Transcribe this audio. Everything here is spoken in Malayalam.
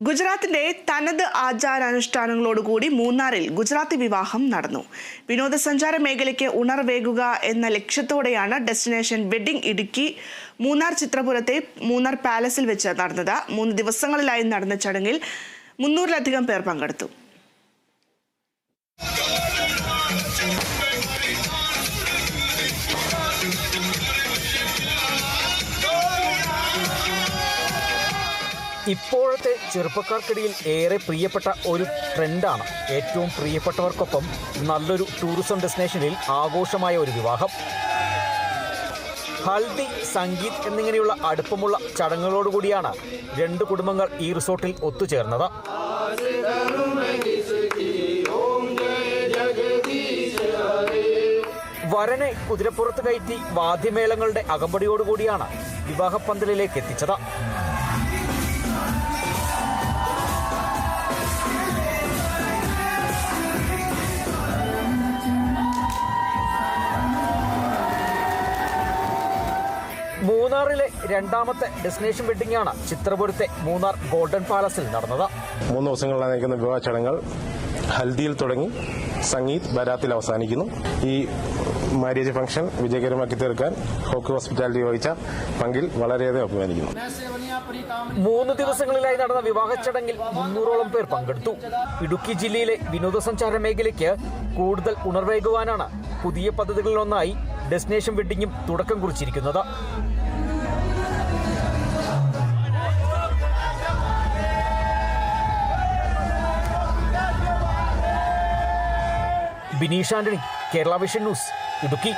ഗുജറാത്തിന്റെ തനത് ആചാരാനുഷ്ഠാനങ്ങളോടുകൂടി മൂന്നാറിൽ ഗുജറാത്തി വിവാഹം നടന്നു. വിനോദസഞ്ചാര മേഖലയ്ക്ക് ഉണർവേകുക എന്ന ലക്ഷ്യത്തോടെയാണ് ഡെസ്റ്റിനേഷൻ വെഡിംഗ് ഇടുക്കി മൂന്നാർ ചിത്രപുരത്തെ മൂന്നാർ പാലസിൽ വെച്ച് നടന്നത്. മൂന്ന് ദിവസങ്ങളിലായി നടന്ന ചടങ്ങിൽ മുന്നൂറിലധികം പേർ പങ്കെടുത്തു. ഇപ്പോഴത്തെ ചെറുപ്പക്കാർക്കിടയിൽ ഏറെ പ്രിയപ്പെട്ട ഒരു ട്രെൻഡാണ്. ഏറ്റവും പ്രിയപ്പെട്ടവർക്കൊപ്പം നല്ലൊരു ടൂറിസം ഡെസ്റ്റിനേഷനിൽ ആഘോഷമായ ഒരു വിവാഹം. ഹൽദി സംഗീത് എന്നിങ്ങനെയുള്ള അടുപ്പമുള്ള ചടങ്ങുകളോടുകൂടിയാണ് രണ്ട് കുടുംബങ്ങൾ ഈ റിസോർട്ടിൽ ഒത്തുചേർന്നത്. വരനെ കുതിരപ്പുറത്ത് കയറ്റി വാദ്യമേളങ്ങളുടെ അകമ്പടിയോടുകൂടിയാണ് വിവാഹപ്പന്തലിലേക്ക് എത്തിച്ചത്. മൂന്നാറിലെ രണ്ടാമത്തെ ഡെസ്റ്റിനേഷൻ വെഡിംഗ് ആണ് ചിത്രപുരത്തെ മൂന്നാർ ഗോൾഡൻ പാലസിൽ നടന്നത്. മൂന്ന് ദിവസങ്ങളിലാണ് നയിക്കുന്ന വിവാഹ ചടങ്ങുകൾ ഹൽദിയിൽ തുടങ്ങി. സംഗീത് ബരാത്തിൽ അവസാനിക്കുന്നു. ഈ മാരേജ് ഫംഗ്ഷൻ വിജയകരമാക്കി തീർക്കാൻ ഹോക്കി ഹോസ്പിറ്റാലിറ്റി വഹിച്ച പങ്കിൽ വളരെയധികം അഭിമാനിക്കുന്നു. മൂന്ന് ദിവസങ്ങളിലായി നടന്ന വിവാഹ ചടങ്ങിൽ മുന്നൂറോളം പേർ പങ്കെടുത്തു. ഇടുക്കി ജില്ലയിലെ വിനോദസഞ്ചാര മേഖലയ്ക്ക് കൂടുതൽ ഉണർവേകുവാനാണ് പുതിയ പദ്ധതികളിലൊന്നായി ഡെസ്റ്റിനേഷൻ വെഡിങ്ങും തുടക്കം കുറിച്ചിരിക്കുന്നത്. Bineesh Antony Kerala vision news Idukki.